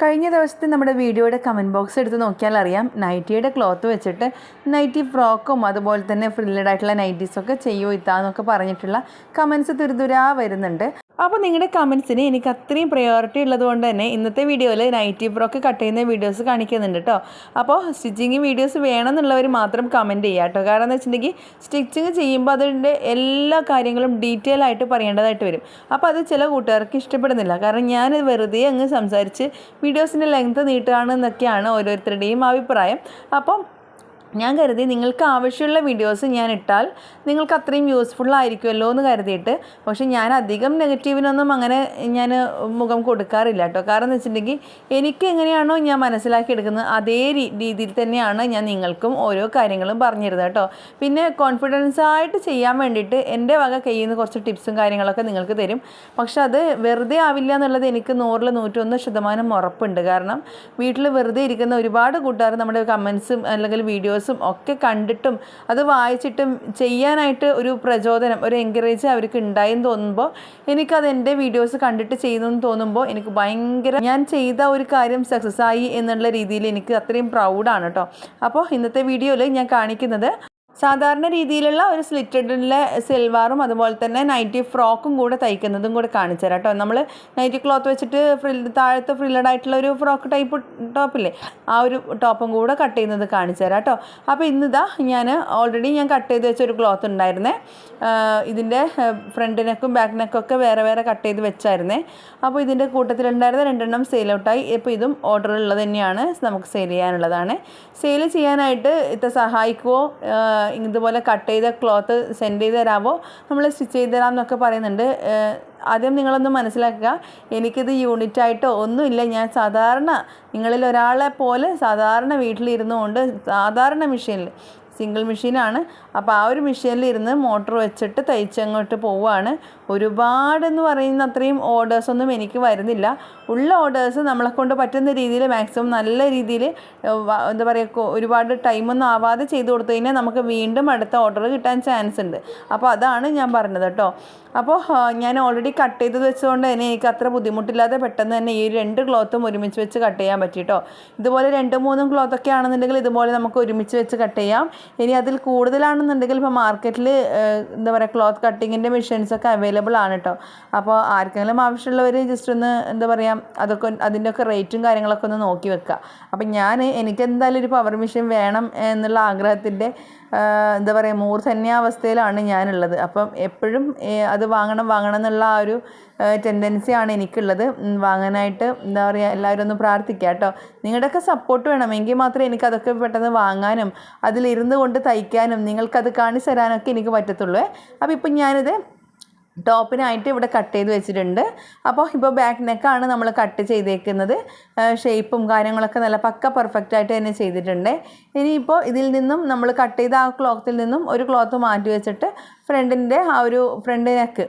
കഴിഞ്ഞ ദിവസത്തെ നമ്മുടെ വീഡിയോയുടെ കമന്റ് ബോക്സ് എടുത്ത് നോക്കിയാൽ അറിയാം. നൈറ്റിയുടെ ക്ലോത്ത് വെച്ചിട്ട് നൈറ്റി ഫ്രോക്കും അതുപോലെ തന്നെ ഫ്രില്ലഡ് ആയിട്ടുള്ള നൈറ്റീസൊക്കെ ചെയ്യുമോ ഇത്താന്നൊക്കെ പറഞ്ഞിട്ടുള്ള കമൻസ് തുരുതുരാ വരുന്നുണ്ട്. അപ്പോൾ നിങ്ങളുടെ കമൻസിന് എനിക്ക് അത്രയും പ്രയോറിറ്റി ഉള്ളത് കൊണ്ട് തന്നെ ഇന്നത്തെ വീഡിയോയിൽ നൈറ്റി ഫ്രോക്ക് കട്ട് ചെയ്യുന്ന വീഡിയോസ് കാണിക്കുന്നുണ്ട് കേട്ടോ അപ്പോൾ സ്റ്റിച്ചിങ് വീഡിയോസ് വേണമെന്നുള്ളവർ മാത്രം കമന്റ് ചെയ്യുക കേട്ടോ കാരണം എന്ന് വെച്ചിട്ടുണ്ടെങ്കിൽ സ്റ്റിച്ചിങ് ചെയ്യുമ്പോൾ അതിന്റെ എല്ലാ കാര്യങ്ങളും ഡീറ്റെയിൽ ആയിട്ട് പറയേണ്ടതായിട്ട് വരും. അപ്പോൾ അത് ചില കൂട്ടുകാർക്ക് ഇഷ്ടപ്പെടുന്നില്ല. കാരണം ഞാൻ വെറുതെ അങ്ങ് സംസാരിച്ച് വീഡിയോസിന്റെ ലെങ്ത് നീട്ടുകയാണെന്നൊക്കെയാണ് ഓരോരുത്തരുടെയും അഭിപ്രായം. അപ്പം ഞാൻ കരുതി നിങ്ങൾക്ക് ആവശ്യമുള്ള വീഡിയോസ് ഞാൻ ഇട്ടാൽ നിങ്ങൾക്ക് അത്രയും യൂസ്ഫുൾ ആയിരിക്കുമല്ലോ എന്ന് കരുതിയിട്ട്. പക്ഷേ ഞാൻ അധികം നെഗറ്റീവിനൊന്നും അങ്ങനെ ഞാൻ മുഖം കൊടുക്കാറില്ല കേട്ടോ. കാരണം എന്ന് വെച്ചിട്ടുണ്ടെങ്കിൽ എനിക്ക് എങ്ങനെയാണോ ഞാൻ മനസ്സിലാക്കി എടുക്കുന്നത് അതേ രീതിയിൽ തന്നെയാണ് ഞാൻ നിങ്ങൾക്കും ഓരോ കാര്യങ്ങളും പറഞ്ഞു തരുന്നത് കേട്ടോ. പിന്നെ കോൺഫിഡൻസ് ആയിട്ട് ചെയ്യാൻ വേണ്ടിയിട്ട് എന്റെ വക കയ്യിൽ നിന്ന് കുറച്ച് ടിപ്സും കാര്യങ്ങളൊക്കെ നിങ്ങൾക്ക് തരും. പക്ഷെ അത് വെറുതെ ആവില്ല എന്നുള്ളത് എനിക്ക് നൂറിൽ നൂറ്റൊന്ന് ശതമാനം ഉറപ്പുണ്ട്. കാരണം വീട്ടിൽ വെറുതെ ഇരിക്കുന്ന ഒരുപാട് കൂട്ടുകാർ നമ്മുടെ കമൻസും അല്ലെങ്കിൽ വീഡിയോസും ഒക്കെ കണ്ടിട്ടും അത് വായിച്ചിട്ടും ചെയ്യാനായിട്ട് ഒരു പ്രചോദനം ഒരു എൻകറേജ് അവർക്ക് ഉണ്ടായെന്ന് തോന്നുമ്പോൾ എനിക്കത് എന്റെ വീഡിയോസ് കണ്ടിട്ട് ചെയ്യുന്നു എന്ന് തോന്നുമ്പോൾ എനിക്ക് ഭയങ്കര ഞാൻ ചെയ്ത ഒരു കാര്യം സക്സസ് ആയി എന്നുള്ള രീതിയിൽ എനിക്ക് അത്രയും പ്രൗഡാണ് കേട്ടോ അപ്പോൾ ഇന്നത്തെ വീഡിയോയിൽ ഞാൻ കാണിക്കുന്നത് സാധാരണ രീതിയിലുള്ള ഒരു സ്ലിറ്റഡിലെ സിൽവാറും അതുപോലെ തന്നെ നൈറ്റി ഫ്രോക്കും കൂടെ തയ്ക്കുന്നതും കൂടെ കാണിച്ചു തരാം കേട്ടോ. നമ്മൾ നൈറ്റി ക്ലോത്ത് വെച്ചിട്ട് ഫ്രിൽ താഴത്ത് ഫ്രില്ലഡ് ആയിട്ടുള്ള ഒരു ഫ്രോക്ക് ടൈപ്പ് ടോപ്പില്ലേ ആ ഒരു ടോപ്പും കൂടെ കട്ട് ചെയ്യുന്നത് കാണിച്ചു തരാം കേട്ടോ. അപ്പോൾ ഇന്നിതാ ഞാൻ ഓൾറെഡി ഞാൻ കട്ട് ചെയ്ത് വെച്ച ഒരു ക്ലോത്ത് ഉണ്ടായിരുന്നേ. ഇതിന്റെ ഫ്രണ്ട് നെക്കും ബാക്ക് നെക്കും ഒക്കെ വേറെ വേറെ കട്ട് ചെയ്ത് വെച്ചായിരുന്നേ. അപ്പോൾ ഇതിന്റെ കൂട്ടത്തിലുണ്ടായിരുന്ന രണ്ടെണ്ണം സെയിൽ ഔട്ടായി ഇപ്പോൾ ഇതും ഓർഡർ ഉള്ളത് തന്നെയാണ്. നമുക്ക് സെയിൽ ചെയ്യാനുള്ളതാണ്. സെയിൽ ചെയ്യാനായിട്ട് ഇത്ര സഹായിക്കുമോ ഇതുപോലെ കട്ട് ചെയ്ത ക്ലോത്ത് സെൻഡ് ചെയ്ത് തരാമോ നമ്മൾ സ്റ്റിച്ച് ചെയ്ത് തരാം എന്നൊക്കെ പറയുന്നുണ്ട് ആദ്യം നിങ്ങളൊന്ന് മനസ്സിലാക്കുക. എനിക്കിത് യൂണിറ്റായിട്ടോ ഒന്നുമില്ല. ഞാൻ സാധാരണ നിങ്ങളിൽ ഒരാളെ പോലെ സാധാരണ വീട്ടിലിരുന്നു കൊണ്ട് സാധാരണ മെഷീനിൽ സിംഗിൾ മെഷീനാണ്. അപ്പോൾ ആ ഒരു മെഷീനിൽ ഇരുന്ന് മോട്ടർ വെച്ചിട്ട് തയ്ച്ചങ്ങോട്ട് പോവുകയാണ് ഒരുപാടെന്ന് പറയുന്ന അത്രയും ഓർഡേഴ്സൊന്നും എനിക്ക് വരുന്നില്ല. ഉള്ള ഓർഡേഴ്സ് നമ്മളെ കൊണ്ട് പറ്റുന്ന രീതിയിൽ മാക്സിമം നല്ല രീതിയിൽ എന്താ പറയുക ഒരുപാട് ടൈമൊന്നും ആവാതെ ചെയ്ത് കൊടുത്തു കഴിഞ്ഞാൽ നമുക്ക് വീണ്ടും അടുത്ത ഓർഡർ കിട്ടാൻ ചാൻസ് ഉണ്ട്. അപ്പോൾ അതാണ് ഞാൻ പറഞ്ഞത് കേട്ടോ. അപ്പോൾ ഞാൻ ഓൾറെഡി കട്ട് ചെയ്തത് വെച്ചുകൊണ്ട് തന്നെ എനിക്ക് അത്ര ബുദ്ധിമുട്ടില്ലാതെ പെട്ടെന്ന് തന്നെ ഈ രണ്ട് ക്ലോത്തും ഒരുമിച്ച് വെച്ച് കട്ട് ചെയ്യാൻ പറ്റി കേട്ടോ. ഇതുപോലെ രണ്ട് മൂന്നും ക്ലോത്തൊക്കെ ആണെന്നുണ്ടെങ്കിൽ ഇതുപോലെ നമുക്ക് ഒരുമിച്ച് വെച്ച് കട്ട് ചെയ്യാം. ഇനി അതിൽ കൂടുതലാണെന്നുണ്ടെങ്കിൽ ഇപ്പോൾ മാർക്കറ്റിൽ എന്താ പറയുക ക്ലോത്ത് കട്ടിങ്ങിന്റെ മെഷീൻസൊക്കെ അവൈലബിൾ ആണ് കേട്ടോ അപ്പോൾ ആർക്കെങ്കിലും ആവശ്യമുള്ളവർ ജസ്റ്റ് ഒന്ന് എന്താ പറയുക അതൊക്കെ അതിന്റെയൊക്കെ റേറ്റും കാര്യങ്ങളൊക്കെ ഒന്ന് നോക്കി വെക്കുക. അപ്പം ഞാൻ എനിക്ക് എന്തായാലും ഒരു പവർ മെഷീൻ വേണം എന്നുള്ള ആഗ്രഹത്തിന്റെ എന്താ പറയുക മൂർധന്യാവസ്ഥയിലാണ് ഞാനുള്ളത്. അപ്പം എപ്പോഴും അത് വാങ്ങണം വാങ്ങണം എന്നുള്ള ആ ഒരു ടെൻഡൻസിയാണ് എനിക്കുള്ളത്. വാങ്ങാനായിട്ട് എന്താ പറയുക എല്ലാവരും ഒന്ന് പ്രാർത്ഥിക്കുക കേട്ടോ നിങ്ങളുടെയൊക്കെ സപ്പോർട്ട് വേണം എങ്കിൽ മാത്രമേ എനിക്കതൊക്കെ പെട്ടെന്ന് വാങ്ങാനും അതിലിരുന്ന് കൊണ്ട് തയ്ക്കാനും നിങ്ങൾക്കത് കാണിച്ചു തരാനൊക്കെ എനിക്ക് പറ്റത്തുള്ളൂ അപ്പോൾ ഇപ്പം ഞാനിത് ടോപ്പിനായിട്ട് ഇവിടെ കട്ട് ചെയ്ത് വെച്ചിട്ടുണ്ട്. അപ്പോൾ ഇപ്പോൾ ബാക്ക് നെക്കാണ് നമ്മൾ കട്ട് ചെയ്തേക്കുന്നത്. ഷേപ്പും കാര്യങ്ങളൊക്കെ നല്ല പക്ക പെർഫെക്റ്റ് ആയിട്ട് തന്നെ ചെയ്തിട്ടുണ്ട്. ഇനിയിപ്പോൾ ഇതിൽ നിന്നും നമ്മൾ കട്ട് ചെയ്ത ആ ക്ലോത്തിൽ നിന്നും ഒരു ക്ലോത്ത് മാറ്റി വെച്ചിട്ട് ഫ്രണ്ടിന്റെ ആ ഒരു ഫ്രണ്ട് നെക്ക്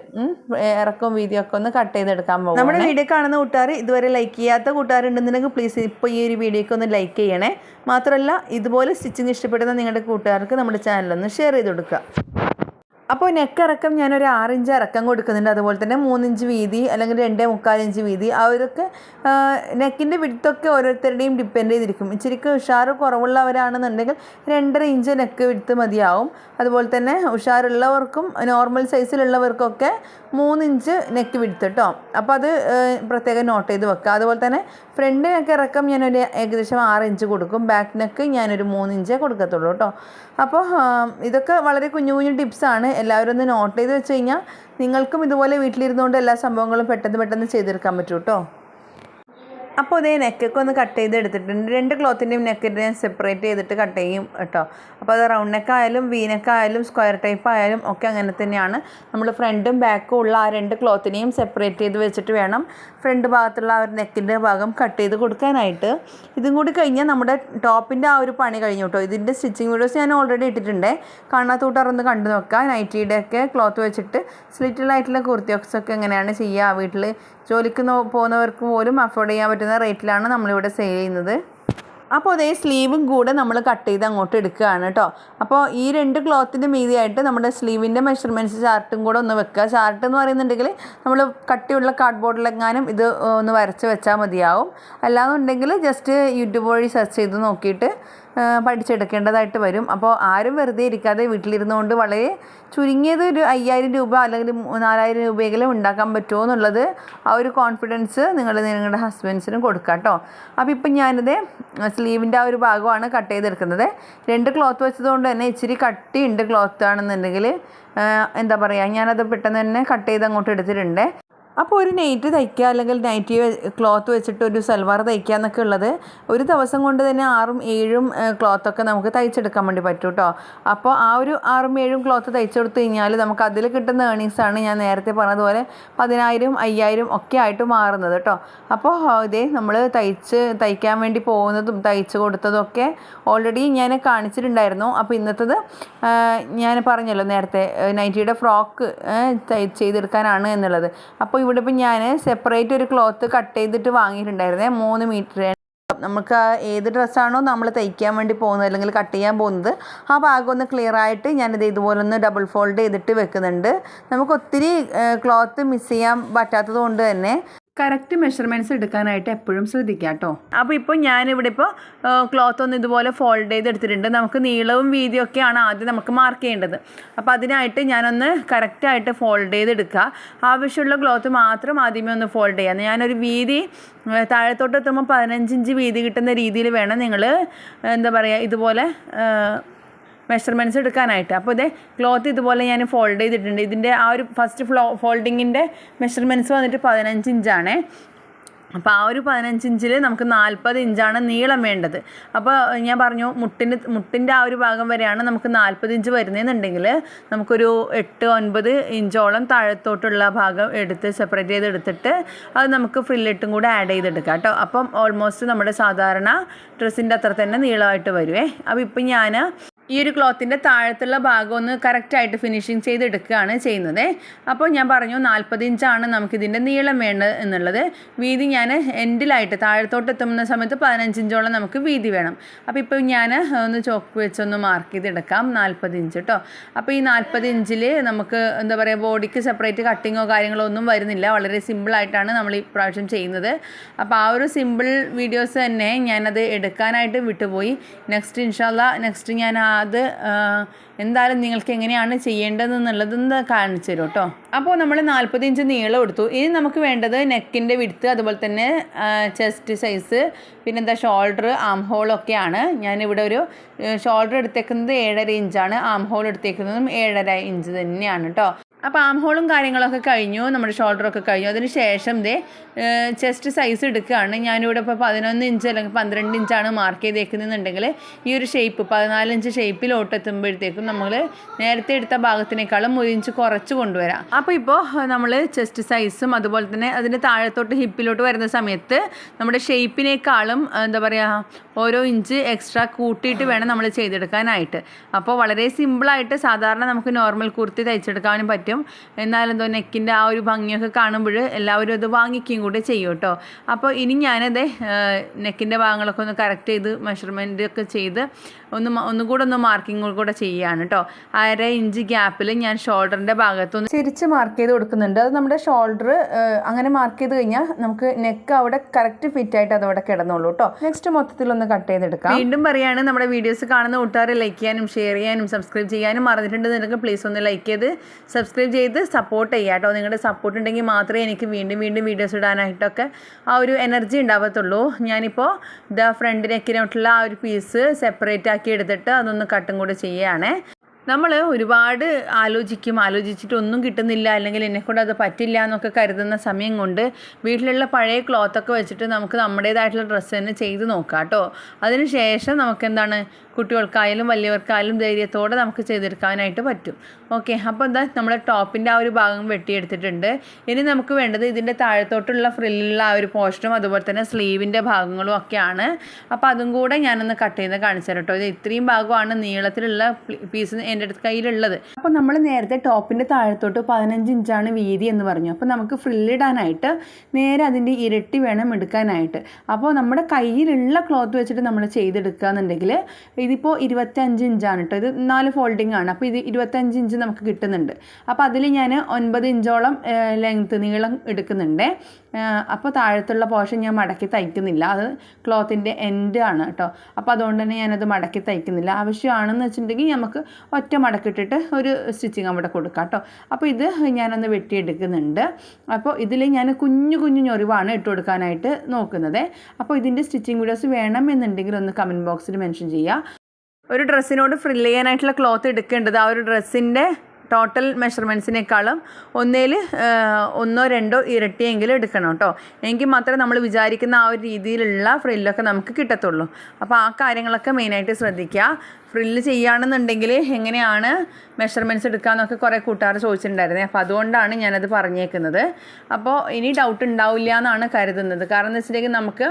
ഇറക്കവും വീതിയൊക്കെ ഒന്ന് കട്ട് ചെയ്തെടുക്കാൻ പോകും നമ്മുടെ വീഡിയോ കാണുന്ന കൂട്ടുകാർ ഇതുവരെ ലൈക്ക് ചെയ്യാത്ത കൂട്ടുകാരുണ്ടെന്നുണ്ടെങ്കിൽ പ്ലീസ് ഇപ്പോൾ ഈ ഒരു വീഡിയോക്ക് ഒന്ന് ലൈക്ക് ചെയ്യണേ. മാത്രമല്ല ഇതുപോലെ സ്റ്റിച്ചിങ് ഇഷ്ടപ്പെടുന്ന നിങ്ങളുടെ കൂട്ടുകാർക്ക് നമ്മുടെ ചാനലൊന്ന് ഷെയർ ചെയ്ത് കൊടുക്കുക. അപ്പോൾ നെക്ക് ഇറക്കം ഞാനൊരു ആറിഞ്ച് ഇറക്കം കൊടുക്കുന്നുണ്ട്. അതുപോലെ തന്നെ മൂന്നിഞ്ച് വീതി അല്ലെങ്കിൽ രണ്ടേ മുക്കാൽ ഇഞ്ച് വീതി അവരൊക്കെ നെക്കിന്റെ വിടുത്തൊക്കെ ഓരോരുത്തരുടെയും ഡിപ്പെൻഡ് ചെയ്തിരിക്കും. ഇച്ചിരിക്ക് ഉഷാറ് കുറവുള്ളവരാണെന്നുണ്ടെങ്കിൽ രണ്ടര ഇഞ്ച് നെക്ക് വിടുത്ത് മതിയാവും. അതുപോലെ തന്നെ ഉഷാറുള്ളവർക്കും നോർമൽ സൈസിലുള്ളവർക്കൊക്കെ മൂന്നിഞ്ച് നെക്ക് വിടുത്ത് കേട്ടോ അപ്പോൾ അത് പ്രത്യേകം നോട്ട് ചെയ്ത് വെക്കുക. അതുപോലെ തന്നെ ഫ്രണ്ട് നെക്ക് ഇറക്കം ഞാനൊരു ഏകദേശം ആറ് ഇഞ്ച് കൊടുക്കും. ബാക്ക് നെക്ക് ഞാനൊരു മൂന്നിഞ്ചേ കൊടുക്കത്തുള്ളൂ കേട്ടോ അപ്പോൾ ഇതൊക്കെ വളരെ കുഞ്ഞു കുഞ്ഞു ടിപ്സാണ് എല്ലാവരും ഒന്ന് നോട്ട് ചെയ്ത് വെച്ച് കഴിഞ്ഞാൽ നിങ്ങൾക്കും ഇതുപോലെ വീട്ടിലിരുന്നുകൊണ്ട് എല്ലാ സംഭവങ്ങളും പെട്ടെന്ന് പെട്ടെന്ന് ചെയ്തെടുക്കാൻ പറ്റും കേട്ടോ അപ്പോൾ ഇതേ നെക്കൊക്കെ ഒന്ന് കട്ട് ചെയ്ത് എടുത്തിട്ടുണ്ട്. രണ്ട് ക്ലോത്തിന്റെയും നെക്കിന്റെ ഞാൻ സെപ്പറേറ്റ് ചെയ്തിട്ട് കട്ട് ചെയ്യും കേട്ടോ. അപ്പോൾ അത് റൗണ്ട് നെക്കായാലും വി നെക്കായാലും സ്ക്വയർ ടൈപ്പ് ആയാലും ഒക്കെ അങ്ങനെ തന്നെയാണ്. നമ്മൾ ഫ്രണ്ടും ബാക്കും ഉള്ള ആ രണ്ട് ക്ലോത്തിനെയും സെപ്പറേറ്റ് ചെയ്ത് വെച്ചിട്ട് വേണം ഫ്രണ്ട് ഭാഗത്തുള്ള ആ ഒരു നെക്കിന്റെ ഭാഗം കട്ട് ചെയ്ത് കൊടുക്കാനായിട്ട്. ഇതും കൂടി കഴിഞ്ഞാൽ നമ്മുടെ ടോപ്പിന്റെ ആ ഒരു പണി കഴിഞ്ഞു കേട്ടോ. ഇതിന്റെ സ്റ്റിച്ചിങ് വീഡിയോസ് ഞാൻ ഓൾറെഡി ഇട്ടിട്ടുണ്ട്. കാണാത്തൂട്ടറൊന്ന് കണ്ടു നോക്കുക. നൈറ്റിയുടെ ഒക്കെ ക്ലോത്ത് വെച്ചിട്ട് സ്ലിറ്റിലായിട്ടുള്ള കുർത്തി ഒക്കെ എങ്ങനെയാണ് ചെയ്യുക? വീട്ടിൽ ജോലിക്ക് പോകുന്നവർക്ക് പോലും അഫോർഡ് ചെയ്യാൻ പറ്റുന്ന റേറ്റിലാണ് നമ്മളിവിടെ സെയിൽ ചെയ്യുന്നത്. അപ്പോൾ അതേ സ്ലീവും കൂടെ നമ്മൾ കട്ട് ചെയ്ത് അങ്ങോട്ട് എടുക്കുകയാണ് കേട്ടോ അപ്പോൾ ഈ രണ്ട് ക്ലോത്തിന്റെ മീതിയായിട്ട് നമ്മുടെ സ്ലീവിന്റെ മെഷർമെന്റ്സ് ചാർട്ടും കൂടെ ഒന്ന് വെക്കുക. ചാർട്ട് എന്ന് പറയുന്നുണ്ടെങ്കിൽ നമ്മൾ കട്ടിയുള്ള കാർഡ്ബോർഡിലെങ്ങാനും ഇത് ഒന്ന് വരച്ച് വെച്ചാൽ മതിയാവും. അല്ലാന്നുണ്ടെങ്കിൽ ജസ്റ്റ് യൂട്യൂബ് വഴി സെർച്ച് ചെയ്ത് നോക്കിയിട്ട് പഠിച്ചെടുക്കേണ്ടതായിട്ട് വരും. അപ്പോൾ ആരും വെറുതെ ഇരിക്കാതെ വീട്ടിലിരുന്നുകൊണ്ട് വളരെ ചുരുങ്ങിയത് ഒരു അയ്യായിരം രൂപ അല്ലെങ്കിൽ നാലായിരം രൂപയെങ്കിലും ഉണ്ടാക്കാൻ പറ്റുമോ എന്നുള്ളത് ആ ഒരു കോൺഫിഡൻസ് നിങ്ങൾ നിങ്ങളുടെ ഹസ്ബൻഡ്സിനും കൊടുക്കുക കേട്ടോ അപ്പോൾ ഇപ്പം ഞാനിത് സ്ലീവിന്റെ ആ ഒരു ഭാഗമാണ് കട്ട് ചെയ്തെടുക്കുന്നത്. രണ്ട് ക്ലോത്ത് വെച്ചതുകൊണ്ട് തന്നെ ഇച്ചിരി കട്ടിയുണ്ട് ക്ലോത്ത് ആണെന്നുണ്ടെങ്കിൽ എന്താ പറയുക ഞാനത് പെട്ടെന്ന് തന്നെ കട്ട് ചെയ്ത് അങ്ങോട്ട് എടുത്തിട്ടുണ്ട്. അപ്പോൾ ഒരു നൈറ്റ് തയ്ക്കുക അല്ലെങ്കിൽ നൈറ്റി ക്ലോത്ത് വെച്ചിട്ട് ഒരു സൽവാർ തയ്ക്കുക എന്നൊക്കെ ഉള്ളത് ഒരു ദിവസം കൊണ്ട് തന്നെ ആറും ഏഴും ക്ലോത്തൊക്കെ നമുക്ക് തയ്ച്ചെടുക്കാൻ വേണ്ടി പറ്റും കേട്ടോ. അപ്പോൾ ആ ഒരു ആറും ഏഴും ക്ലോത്ത് തയ്ച്ചു കൊടുത്തു കഴിഞ്ഞാൽ നമുക്ക് അതിൽ കിട്ടുന്ന ഏണിങ്സാണ് ഞാൻ നേരത്തെ പറഞ്ഞതുപോലെ പതിനായിരം അയ്യായിരം ഒക്കെ ആയിട്ട് മാറുന്നത് കേട്ടോ. അപ്പോൾ ഇതേ നമ്മൾ തയ്ച്ച് തയ്ക്കാൻ വേണ്ടി പോകുന്നതും തയ്ച്ച് കൊടുത്തതും ഒക്കെ ഓൾറെഡി ഞാൻ കാണിച്ചിട്ടുണ്ടായിരുന്നു. അപ്പോൾ ഇന്നത്തത് ഞാൻ പറഞ്ഞല്ലോ നേരത്തെ നൈറ്റിയുടെ ഫ്രോക്ക് ചെയ്തെടുക്കാനാണ് എന്നുള്ളത്. അപ്പോൾ ഇവിടെ ഇപ്പം ഞാൻ സെപ്പറേറ്റ് ഒരു ക്ലോത്ത് കട്ട് ചെയ്തിട്ട് വാങ്ങിയിട്ടുണ്ടായിരുന്നേ. മൂന്ന് മീറ്റർ നമുക്ക് ഏത് ഡ്രസ്സാണോ നമ്മൾ തയ്ക്കാൻ വേണ്ടി പോകുന്നത് അല്ലെങ്കിൽ കട്ട് ചെയ്യാൻ പോകുന്നത് ആ ഭാഗം ഒന്ന് ക്ലിയർ ആയിട്ട് ഞാനിത് ഇതുപോലെ ഒന്ന് ഡബിൾ ഫോൾഡ് ചെയ്തിട്ട് വെക്കുന്നുണ്ട്. നമുക്ക് ഒത്തിരി ക്ലോത്ത് മിസ് ചെയ്യാൻ പറ്റാത്തത് കൊണ്ട് തന്നെ കറക്റ്റ് മെഷർമെന്റ്സ് എടുക്കാനായിട്ട് എപ്പോഴും ശ്രദ്ധിക്കുക കേട്ടോ. അപ്പോൾ ഇപ്പോൾ ഞാനിവിടെ ഇപ്പോൾ ക്ലോത്ത് ഒന്ന് ഇതുപോലെ ഫോൾഡ് ചെയ്ത് എടുത്തിട്ടുണ്ട് നമുക്ക് നീളവും വീതിയും ഒക്കെയാണ് ആദ്യം നമുക്ക് മാർക്ക് ചെയ്യേണ്ടത്. അപ്പോൾ അതിനായിട്ട് ഞാനൊന്ന് കറക്റ്റായിട്ട് ഫോൾഡ് ചെയ്ത് എടുക്കുക ആവശ്യമുള്ള ക്ലോത്ത് മാത്രം ആദ്യമേ ഒന്ന് ഫോൾഡ് ചെയ്യാം ഞാനൊരു വീതി താഴത്തോട്ട് എത്തുമ്പോൾ പതിനഞ്ചിഞ്ച് വീതി കിട്ടുന്ന രീതിയിൽ വേണം നിങ്ങൾ എന്താ പറയുക ഇതുപോലെ മെഷർമെന്റ്സ് എടുക്കാനായിട്ട്. അപ്പോൾ ഇതേ ക്ലോത്ത് ഇതുപോലെ ഞാൻ ഫോൾഡ് ചെയ്തിട്ടുണ്ട്. ഇതിന്റെ ആ ഒരു ഫസ്റ്റ് ഫ്ലോ ഫോൾഡിങ്ങിന്റെ മെഷർമെന്റ്സ് വന്നിട്ട് പതിനഞ്ച് ഇഞ്ചാണ് അപ്പോൾ ആ ഒരു പതിനഞ്ച് ഇഞ്ചിൽ നമുക്ക് നാൽപ്പത് ഇഞ്ചാണ് നീളം വേണ്ടത്. അപ്പോൾ ഞാൻ പറഞ്ഞു മുട്ടിന് മുട്ടിന്റെ ആ ഒരു ഭാഗം വരെയാണ് നമുക്ക് നാൽപ്പത് ഇഞ്ച് വരുന്നതെന്നുണ്ടെങ്കിൽ നമുക്കൊരു എട്ട് ഒൻപത് ഇഞ്ചോളം താഴത്തോട്ടുള്ള ഭാഗം എടുത്ത് സെപ്പറേറ്റ് ചെയ്ത് എടുത്തിട്ട് അത് നമുക്ക് ഫ്രില്ലിട്ടും കൂടെ ആഡ് ചെയ്തെടുക്കാം കേട്ടോ. അപ്പം ഓൾമോസ്റ്റ് നമ്മുടെ സാധാരണ ഡ്രസ്സിന്റെ അത്ര തന്നെ നീളമായിട്ട് വരുവേ. അപ്പോൾ ഇപ്പം ഞാൻ ഈ ഒരു ക്ലോത്തിന്റെ താഴത്തുള്ള ഭാഗം ഒന്ന് കറക്റ്റായിട്ട് ഫിനിഷിങ് ചെയ്തെടുക്കുകയാണ് ചെയ്യുന്നത്. അപ്പോൾ ഞാൻ പറഞ്ഞു നാൽപ്പത് ഇഞ്ചാണ് നമുക്കിതിന്റെ നീളം വേണ്ടത് എന്നുള്ളത്. വീതി ഞാൻ എൻഡിലായിട്ട് താഴത്തോട്ട് എത്തുന്ന സമയത്ത് പതിനഞ്ച് ഇഞ്ചോളം നമുക്ക് വീതി വേണം. അപ്പോൾ ഇപ്പോൾ ഞാൻ ഒന്ന് ചോക്ക് വെച്ചൊന്ന് മാർക്ക് ചെയ്തെടുക്കാം. നാൽപ്പത് ഇഞ്ച് കേട്ടോ അപ്പോൾ ഈ നാൽപ്പത് ഇഞ്ചിൽ നമുക്ക് എന്താ പറയുക ബോഡിക്ക് സെപ്പറേറ്റ് കട്ടിങ്ങോ കാര്യങ്ങളോ ഒന്നും വരുന്നില്ല. വളരെ സിമ്പിളായിട്ടാണ് നമ്മൾ ഈ പ്രാവശ്യം ചെയ്യുന്നത്. അപ്പോൾ ആ ഒരു സിമ്പിൾ വീഡിയോസ് തന്നെ ഞാനത് എടുക്കാനായിട്ട് വിട്ടുപോയി. നെക്സ്റ്റ് ഇൻഷാല്ല നെക്സ്റ്റ് ഞാൻ അത് എന്തായാലും നിങ്ങൾക്ക് എങ്ങനെയാണ് ചെയ്യേണ്ടതെന്നുള്ളതെന്ന് കാണിച്ചു തരും കേട്ടോ അപ്പോൾ നമ്മൾ നാൽപ്പത് ഇഞ്ച് നീളം എടുത്തു. ഇനി നമുക്ക് വേണ്ടത് നെക്കിന്റെ വിടുത്ത് അതുപോലെ തന്നെ ചെസ്റ്റ് സൈസ് പിന്നെന്താ ഷോൾഡർ ആം ഹോളൊക്കെയാണ് ഞാനിവിടെ ഒരു ഷോൾഡർ എടുത്തേക്കുന്നത് ഏഴര ഇഞ്ചാണ്. ആം ഹോൾ എടുത്തേക്കുന്നതും ഏഴര ഇഞ്ച് തന്നെയാണ് കേട്ടോ അപ്പോൾ ആം ഹോളും കാര്യങ്ങളൊക്കെ കഴിഞ്ഞു നമ്മുടെ ഷോൾഡറൊക്കെ കഴിഞ്ഞു. അതിന് ശേഷം ദേ ചെസ്റ്റ് സൈസ് എടുക്കുകയാണ്. ഞാനിവിടെ ഇപ്പോൾ പതിനൊന്ന് ഇഞ്ച് അല്ലെങ്കിൽ പന്ത്രണ്ട് ഇഞ്ചാണ് മാർക്ക് ചെയ്തേക്കുന്നതെന്നുണ്ടെങ്കിൽ ഈ ഒരു ഷേപ്പ് പതിനാല് ഇഞ്ച് ഷേപ്പിലോട്ട് എത്തുമ്പോഴത്തേക്കും നമ്മൾ നേരത്തെ എടുത്ത ഭാഗത്തിനേക്കാളും ഒരു ഇഞ്ച് കുറച്ച് കൊണ്ടുവരാം. അപ്പോൾ ഇപ്പോൾ നമ്മൾ ചെസ്റ്റ് സൈസും അതുപോലെ തന്നെ അതിന്റെ താഴത്തോട്ട് ഹിപ്പിലോട്ട് വരുന്ന സമയത്ത് നമ്മുടെ ഷേപ്പിനേക്കാളും എന്താ പറയുക ഓരോ ഇഞ്ച് എക്സ്ട്രാ കൂട്ടിയിട്ട് വേണം നമ്മൾ ചെയ്തെടുക്കാനായിട്ട്. അപ്പോൾ വളരെ സിമ്പിളായിട്ട് സാധാരണ നമുക്ക് നോർമൽ കുർത്തി തയ്ച്ചെടുക്കാനും പറ്റും. എന്നാലും എന്തോ നെക്കിന്റെ ആ ഒരു ഭംഗിയൊക്കെ കാണുമ്പോൾ എല്ലാവരും അത് വാങ്ങിക്കുകയും കൂടെ ചെയ്യും കേട്ടോ. അപ്പോൾ ഇനി ഞാനത് നെക്കിന്റെ ഭാഗങ്ങളൊക്കെ ഒന്ന് കറക്റ്റ് ചെയ്ത് മെഷർമെന്റ് ഒക്കെ ചെയ്ത് ഒന്ന് ഒന്നുകൂടെ ഒന്ന് മാർക്കിംഗ് കൂടെ ചെയ്യുകയാണ് കേട്ടോ. അര ഇഞ്ച് ഗ്യാപ്പിൽ ഞാൻ ഷോൾഡറിന്റെ ഭാഗത്തൊന്ന് തിരിച്ച് മാർക്ക് ചെയ്ത് കൊടുക്കുന്നുണ്ട്. അത് നമ്മുടെ ഷോൾഡർ അങ്ങനെ മാർക്ക് ചെയ്ത് കഴിഞ്ഞാൽ നമുക്ക് നെക്ക് അവിടെ കറക്റ്റ് ഫിറ്റ് ആയിട്ട് അതവിടെ കിടന്നുള്ളൂ കേട്ടോ. നെക്സ്റ്റ് മൊത്തത്തിലൊന്ന് കട്ട് ചെയ്തെടുക്കാം. വീണ്ടും പറയാണ് നമ്മുടെ വീഡിയോസ് കാണുന്ന കൂട്ടുകാർ ലൈക്ക് ചെയ്യാനും ഷെയർ ചെയ്യാനും സബ്സ്ക്രൈബ് ചെയ്യാനും മറന്നിട്ടുണ്ടെന്നുണ്ടെങ്കിൽ പ്ലീസ് ഒന്ന് ലൈക്ക് ചെയ്ത് സബ്സ്ക്രൈബ് ചെയ്ത് സപ്പോർട്ട് ചെയ്യുക കേട്ടോ. നിങ്ങളുടെ സപ്പോർട്ട് ഉണ്ടെങ്കിൽ മാത്രമേ എനിക്ക് വീണ്ടും വീണ്ടും വീഡിയോസ് ഇടാനായിട്ടൊക്കെ ആ ഒരു എനർജി ഉണ്ടാവത്തുള്ളൂ. ഞാനിപ്പോൾ ദ ഫ്രണ്ട് നെക്കിനായിട്ടുള്ള ആ ഒരു പീസ് സെപ്പറേറ്റ് ആക്കി എടുത്തിട്ട് അതൊന്ന് കട്ടും കൂടെ ചെയ്യുകയാണേ. നമ്മൾ ഒരുപാട് ആലോചിക്കും ആലോചിച്ചിട്ട് ഒന്നും കിട്ടുന്നില്ല അല്ലെങ്കിൽ എന്നെക്കൊണ്ട് അത് പറ്റില്ല എന്നൊക്കെ കരുതുന്ന സമയം കൊണ്ട് വീട്ടിലുള്ള പഴയ ക്ലോത്തൊക്കെ വെച്ചിട്ട് നമുക്ക് നമ്മുടേതായിട്ടുള്ള ഡ്രസ്സ് തന്നെ ചെയ്ത് നോക്കാം കേട്ടോ. അതിന് ശേഷം നമുക്ക് എന്താണ് കുട്ടികൾക്കായാലും വലിയവർക്കായാലും ധൈര്യത്തോടെ നമുക്ക് ചെയ്തെടുക്കാനായിട്ട് പറ്റും. ഓക്കെ അപ്പോൾ എന്താ നമ്മുടെ ടോപ്പിന്റെ ആ ഒരു ഭാഗം വെട്ടിയെടുത്തിട്ടുണ്ട്. ഇനി നമുക്ക് വേണ്ടത് ഇതിന്റെ താഴത്തോട്ടുള്ള ഫ്രില്ലുള്ള ആ ഒരു പോർഷനും അതുപോലെ തന്നെ സ്ലീവിന്റെ ഭാഗങ്ങളും ഒക്കെയാണ്. അപ്പോൾ അതും കൂടെ ഞാനൊന്ന് കട്ട് ചെയ്ത് കാണിച്ചു തരാം കേട്ടോ. ഇത് ഇത്രയും ഭാഗമാണ് നീളത്തിലുള്ള പീസ് എന്റെ അടുത്ത് കയ്യിലുള്ളത്. അപ്പോൾ നമ്മൾ നേരത്തെ ടോപ്പിന്റെ താഴത്തോട്ട് പതിനഞ്ച് ഇഞ്ചാണ് വീതി എന്ന് പറഞ്ഞു. അപ്പോൾ നമുക്ക് ഫ്രില്ലിടാനായിട്ട് നേരെ അതിന്റെ ഇരട്ടി വേണം എടുക്കാനായിട്ട്. അപ്പോൾ നമ്മുടെ കയ്യിലുള്ള ക്ലോത്ത് വെച്ചിട്ട് നമ്മൾ ചെയ്തെടുക്കുക എന്നുണ്ടെങ്കിൽ ഇതിപ്പോൾ ഇരുപത്തഞ്ച് ഇഞ്ചാണ് കേട്ടോ ഇത് നാല് ഫോൾഡിംഗ് ആണ്. അപ്പോൾ ഇത് ഇരുപത്തഞ്ച് ഇഞ്ച് നമുക്ക് കിട്ടുന്നുണ്ട്. അപ്പോൾ അതിൽ ഞാൻ ഒൻപത് ഇഞ്ചോളം ലെങ്ത്ത് നീളം എടുക്കുന്നുണ്ട്. അപ്പോൾ താഴത്തുള്ള പോർഷൻ ഞാൻ മടക്കി തയ്ക്കുന്നില്ല. അത് ക്ലോത്തിന്റെ എൻഡ് ആണ് കേട്ടോ അപ്പോൾ അതുകൊണ്ട് തന്നെ ഞാനത് മടക്കി തയ്ക്കുന്നില്ല. ആവശ്യമാണെന്ന് വെച്ചിട്ടുണ്ടെങ്കിൽ നമുക്ക് ഒറ്റ മടക്കിട്ടിട്ട് ഒരു സ്റ്റിച്ചിങ് അവിടെ കൊടുക്കാം കേട്ടോ. അപ്പോൾ ഇത് ഞാനൊന്ന് വെട്ടിയെടുക്കുന്നുണ്ട്. അപ്പോൾ ഇതിൽ ഞാൻ കുഞ്ഞു കുഞ്ഞു ഞൊറിവാണ് ഇട്ട് കൊടുക്കാനായിട്ട് നോക്കുന്നത്. അപ്പോൾ ഇതിന്റെ സ്റ്റിച്ചിങ് വീഡിയോസ് വേണം എന്നുണ്ടെങ്കിൽ ഒന്ന് കമന്റ് ബോക്സിൽ മെൻഷൻ ചെയ്യുക ഒരു ഡ്രസ്സിനോട് ഫ്രില്ല് ചെയ്യാനായിട്ടുള്ള ക്ലോത്ത് എടുക്കേണ്ടത് ആ ഒരു ഡ്രസ്സിന്റെ ടോട്ടൽ മെഷർമെന്റ്സിനേക്കാളും ഒന്നേൽ ഒന്നോ രണ്ടോ ഇരട്ടിയെങ്കിലും എടുക്കണം കേട്ടോ. എങ്കിൽ മാത്രമേ നമ്മൾ വിചാരിക്കുന്ന ആ ഒരു രീതിയിലുള്ള ഫ്രില്ലൊക്കെ നമുക്ക് കിട്ടത്തുള്ളൂ. അപ്പോൾ ആ കാര്യങ്ങളൊക്കെ മെയിനായിട്ട് ശ്രദ്ധിക്കുക. ഫ്രില്ല് ചെയ്യുകയാണെന്നുണ്ടെങ്കിൽ എങ്ങനെയാണ് മെഷർമെന്റ്സ് എടുക്കാമെന്നൊക്കെ കുറേ കൂട്ടുകാർ ചോദിച്ചിട്ടുണ്ടായിരുന്നേ. അപ്പോൾ അതുകൊണ്ടാണ് ഞാനത് പറഞ്ഞേക്കുന്നത്. അപ്പോൾ ഇനി ഡൗട്ട് ഉണ്ടാവില്ല എന്നാണ് കരുതുന്നത്. കാരണം എന്ന് വെച്ചിട്ടുണ്ടെങ്കിൽ നമുക്ക്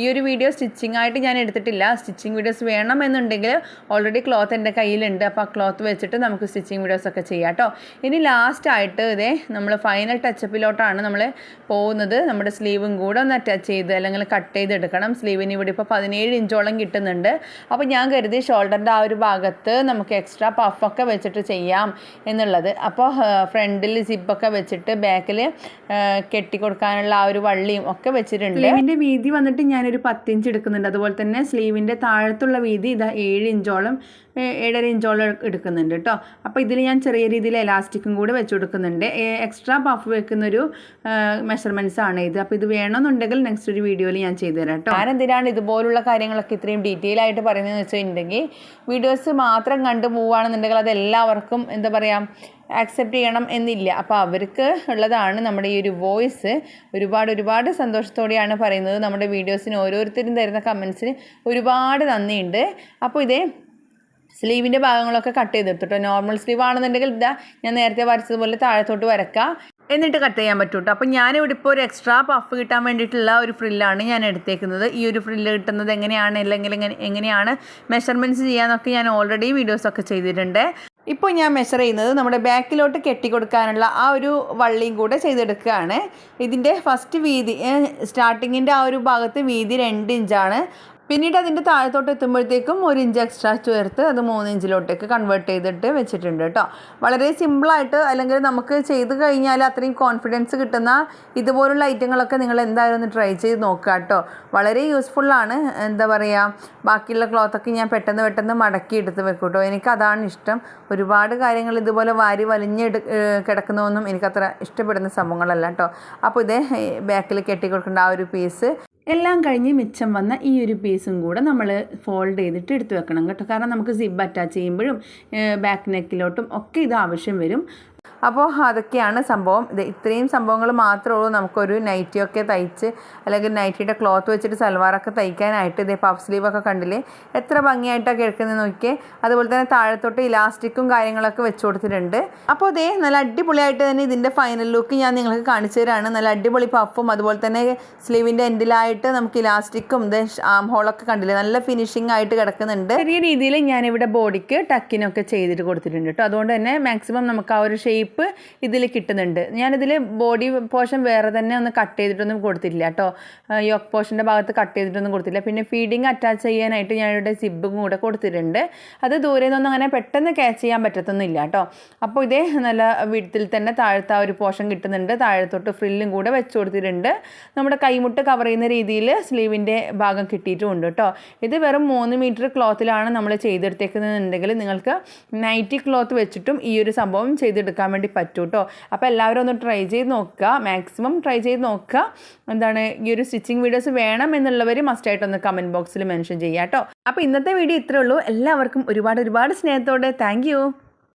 ഈ ഒരു വീഡിയോ സ്റ്റിച്ചിങ് ആയിട്ട് ഞാൻ എടുത്തിട്ടില്ല. സ്റ്റിച്ചിങ് വീഡിയോസ് വേണം എന്നുണ്ടെങ്കിൽ ഓൾറെഡി ക്ലോത്ത് എന്റെ കയ്യിലുണ്ട്. അപ്പോൾ ആ ക്ലോത്ത് വെച്ചിട്ട് നമുക്ക് സ്റ്റിച്ചിങ് വീഡിയോസ് ഒക്കെ ചെയ്യാം കേട്ടോ ഇനി ലാസ്റ്റ് ആയിട്ട് ഇതേ നമ്മൾ ഫൈനൽ ടച്ചപ്പിലോട്ടാണ് നമ്മൾ പോകുന്നത്. നമ്മുടെ സ്ലീവും കൂടെ ഒന്ന് അറ്റാച്ച് ചെയ്ത് അല്ലെങ്കിൽ കട്ട് ചെയ്തെടുക്കണം സ്ലീവിന് ഇവിടെ ഇപ്പോൾ പതിനേഴ് ഇഞ്ചോളം കിട്ടുന്നുണ്ട്. അപ്പോൾ ഞാൻ കരുതി ഷോൾഡറിന്റെ ആ ഒരു ഭാഗത്ത് നമുക്ക് എക്സ്ട്രാ പഫൊക്കെ വെച്ചിട്ട് ചെയ്യാം എന്നുള്ളത്. അപ്പോൾ ഫ്രണ്ടിൽ സിപ്പൊക്കെ വെച്ചിട്ട് ബാക്കിൽ കെട്ടിക്കൊടുക്കാനുള്ള ആ ഒരു വള്ളിയും ഒക്കെ വെച്ചിട്ടുണ്ട്. സ്ലീവിന്റെ വീതി വന്നിട്ട് ഞാനൊരു പത്തിഞ്ച് എടുക്കുന്നുണ്ട്. അതുപോലെ തന്നെ സ്ലീവിന്റെ താഴത്തുള്ള വീതി ഇതാ ഏഴ് ഇഞ്ചോളം ഏഴര ഇഞ്ചോളം എടുക്കുന്നുണ്ട് കേട്ടോ അപ്പോൾ ഇതിൽ ഞാൻ ചെറിയ രീതിയിൽ എലാസ്റ്റിക്കും കൂടി വെച്ച് കൊടുക്കുന്നുണ്ട്. എക്സ്ട്രാ പഫ് വെക്കുന്നൊരു മെഷർമെന്റ്സ് ആണ് ഇത്. അപ്പോൾ ഇത് വേണമെന്നുണ്ടെങ്കിൽ നെക്സ്റ്റ് ഒരു വീഡിയോയിൽ ഞാൻ ചെയ്തു തരാം കേട്ടോ ഞാൻ എന്തിനാണ് ഇതുപോലുള്ള കാര്യങ്ങളൊക്കെ ഇത്രയും ഡീറ്റെയിൽ ആയിട്ട് പറയുന്നതെന്ന് വെച്ചിട്ടുണ്ടെങ്കിൽ വീഡിയോസ് മാത്രം കണ്ട് പോവുകയാണെന്നുണ്ടെങ്കിൽ അത് എല്ലാവർക്കും എന്താ പറയുക ആക്സെപ്റ്റ് ചെയ്യണം എന്നില്ല. അപ്പോൾ അവർക്ക് ഉള്ളതാണ് നമ്മുടെ ഈ ഒരു വോയിസ് ഒരുപാട് ഒരുപാട് സന്തോഷത്തോടെയാണ് പറയുന്നത്. നമ്മുടെ വീഡിയോസിന് ഓരോരുത്തരും തരുന്ന കമൻസിന് ഒരുപാട് നന്ദിയുണ്ട്. അപ്പോൾ ഇതേ സ്ലീവിന്റെ ഭാഗങ്ങളൊക്കെ കട്ട് ചെയ്തെടുത്തു കേട്ടോ നോർമൽ സ്ലീവ് ആണെന്നുണ്ടെങ്കിൽ ഇതാ ഞാൻ നേരത്തെ വരച്ചതുപോലെ താഴത്തോട്ട് വരക്കാം എന്നിട്ട് കട്ട് ചെയ്യാൻ പറ്റും കേട്ടോ അപ്പോൾ ഞാനിവിടെ ഇപ്പോൾ ഒരു എക്സ്ട്രാ പഫ് കിട്ടാൻ വേണ്ടിയിട്ടുള്ള ഒരു ഫ്രില്ലാണ് ഞാൻ എടുത്തേക്കുന്നത്. ഈ ഒരു ഫ്രില്ല് കിട്ടുന്നത് എങ്ങനെയാണ്? അല്ലെങ്കിൽ എങ്ങനെ എങ്ങനെയാണ് മെഷർമെന്റ്സ് ചെയ്യാന്നൊക്കെ ഞാൻ ഓൾറെഡി വീഡിയോസൊക്കെ ചെയ്തിട്ടുണ്ട്. ഇപ്പോൾ ഞാൻ മെഷർ ചെയ്യുന്നത് നമ്മുടെ ബാക്കിലോട്ട് കെട്ടി കൊടുക്കാനുള്ള ആ ഒരു വള്ളിയും കൂടെ ചെയ്തെടുക്കുകയാണ്. ഇതിന്റെ ഫസ്റ്റ് വീതി സ്റ്റാർട്ടിങ്ങിന്റെ ആ ഒരു ഭാഗത്ത് വീതി രണ്ട് ഇഞ്ചാണ്. പിന്നീട് അതിന്റെ താഴത്തോട്ട് എത്തുമ്പോഴത്തേക്കും ഒരു ഇഞ്ച് എക്സ്ട്രാ ചേർത്ത് അത് മൂന്ന് ഇഞ്ചിലോട്ടേക്ക് കൺവേർട്ട് ചെയ്തിട്ട് വെച്ചിട്ടുണ്ട് കേട്ടോ. വളരെ സിമ്പിളായിട്ട് അല്ലെങ്കിൽ നമുക്ക് ചെയ്ത് കഴിഞ്ഞാൽ അത്രയും കോൺഫിഡൻസ് കിട്ടുന്ന ഇതുപോലുള്ള ഐറ്റങ്ങളൊക്കെ നിങ്ങൾ എന്തായാലും ഒന്ന് ട്രൈ ചെയ്ത് നോക്കുക കേട്ടോ. വളരെ യൂസ്ഫുള്ളാണ് എന്താ പറയുക ബാക്കിയുള്ള ക്ലോത്തൊക്കെ ഞാൻ പെട്ടെന്ന് പെട്ടെന്ന് മടക്കി എടുത്ത് വെക്കും കേട്ടോ. എനിക്കതാണ് ഇഷ്ടം. ഒരുപാട് കാര്യങ്ങൾ ഇതുപോലെ വാരി വലിഞ്ഞെടു കിടക്കുന്നതൊന്നും എനിക്കത്ര ഇഷ്ടപ്പെടുന്ന സംഭവങ്ങളല്ല കേട്ടോ. അപ്പോൾ ഇതേ ബാക്കിൽ കെട്ടി കെട്ടിക്കൊടുക്കേണ്ട ആ ഒരു പീസ് എല്ലാം കഴിഞ്ഞ് മിച്ചം വന്ന ഈ ഒരു പീസും കൂടെ നമ്മൾ ഫോൾഡ് ചെയ്തിട്ട് എടുത്ത് വെക്കണം കേട്ടോ. കാരണം നമുക്ക് സിബ് അറ്റാച്ച് ചെയ്യുമ്പോഴും ബാക്ക് നെക്കിലോട്ടും ഒക്കെ ഇത് ആവശ്യം വരും. അപ്പോൾ അതൊക്കെയാണ് സംഭവം. ഇത് ഇത്രയും സംഭവങ്ങൾ മാത്രമേ ഉള്ളൂ. നമുക്കൊരു നൈറ്റിയൊക്കെ തയ്ച്ച് അല്ലെങ്കിൽ നൈറ്റിയുടെ ക്ലോത്ത് വെച്ചിട്ട് സൽവാറൊക്കെ തയ്ക്കാനായിട്ട് ഇതേ പഫ് സ്ലീവൊക്കെ കണ്ടില്ലേ? എത്ര ഭംഗിയായിട്ടൊക്കെ എടുക്കുന്നത് നോക്കിയേ? അതുപോലെ തന്നെ താഴത്തോട്ട് ഇലാസ്റ്റിക്കും കാര്യങ്ങളൊക്കെ വെച്ച് കൊടുത്തിട്ടുണ്ട്. അപ്പോൾ ഇതേ നല്ല അടിപൊളിയായിട്ട് തന്നെ ഇതിന്റെ ഫൈനൽ ലുക്ക് ഞാൻ നിങ്ങൾക്ക് കാണിച്ചു തരാണ്. നല്ല അടിപൊളി പഫും അതുപോലെ തന്നെ സ്ലീവിന്റെ എൻഡിലായിട്ട് നമുക്ക് ഇലാസ്റ്റിക്കും ഇത് ആം ഹോളൊക്കെ കണ്ടില്ലേ? നല്ല ഫിനിഷിംഗ് ആയിട്ട് കിടക്കുന്നുണ്ട്. ചെറിയ രീതിയിൽ ഞാനിവിടെ ബോഡിക്ക് ടക്കിനൊക്കെ ചെയ്തിട്ട് കൊടുത്തിട്ടുണ്ട് കേട്ടോ. അതുകൊണ്ട് തന്നെ മാക്സിമം നമുക്ക് ആ ഒരു ഷേപ്പ് ഇതിൽ കിട്ടുന്നുണ്ട്. ഞാനിതിൽ ബോഡി പോർഷൻ വേറെ തന്നെ ഒന്ന് കട്ട് ചെയ്തിട്ടൊന്നും കൊടുത്തിട്ടില്ല കേട്ടോ. യോക്ക് പോർഷന്റെ ഭാഗത്ത് കട്ട് ചെയ്തിട്ടൊന്നും കൊടുത്തില്ല പിന്നെ ഫീഡിങ് അറ്റാച്ച് ചെയ്യാനായിട്ട് ഞാനിവിടെ സിബും കൂടെ കൊടുത്തിട്ടുണ്ട്. അത് ദൂരെ നിന്നൊന്നും അങ്ങനെ പെട്ടെന്ന് ക്യാച്ച് ചെയ്യാൻ പറ്റത്തൊന്നുമില്ല കേട്ടോ. അപ്പോൾ ഇതേ നല്ല വിടത്തിൽ തന്നെ താഴത്തെ ഒരു പോർഷൻ കിട്ടുന്നുണ്ട്. താഴത്തോട്ട് ഫ്രില്ലും കൂടെ വെച്ച് കൊടുത്തിട്ടുണ്ട്. നമ്മുടെ കൈമുട്ട് കവർ ചെയ്യുന്ന രീതിയിൽ സ്ലീവിന്റെ ഭാഗം കിട്ടിയിട്ടുമുണ്ട് കേട്ടോ. ഇത് വെറും മൂന്ന് മീറ്റർ ക്ലോത്തിലാണ് നമ്മൾ ചെയ്തെടുത്തേക്കുന്നതെന്നുണ്ടെങ്കിൽ നിങ്ങൾക്ക് നൈറ്റി ക്ലോത്ത് വെച്ചിട്ടും ഈ ഒരു സംഭവം ചെയ്തെടുക്കാൻ വേണ്ടി പറ്റും കേട്ടോ അപ്പോൾ എല്ലാവരും ഒന്ന് ട്രൈ ചെയ്ത് നോക്കുക. മാക്സിമം ട്രൈ ചെയ്ത് നോക്കുക. എന്താണ് ഈ ഒരു സ്റ്റിച്ചിങ് വീഡിയോസ് വേണം എന്നുള്ളവർ മസ്റ്റായിട്ടൊന്ന് കമന്റ് ബോക്സിൽ മെൻഷൻ ചെയ്യാം കേട്ടോ അപ്പോൾ ഇന്നത്തെ വീഡിയോ ഇത്രേ ഉള്ളൂ. എല്ലാവർക്കും ഒരുപാട് ഒരുപാട് സ്നേഹത്തോടെ താങ്ക്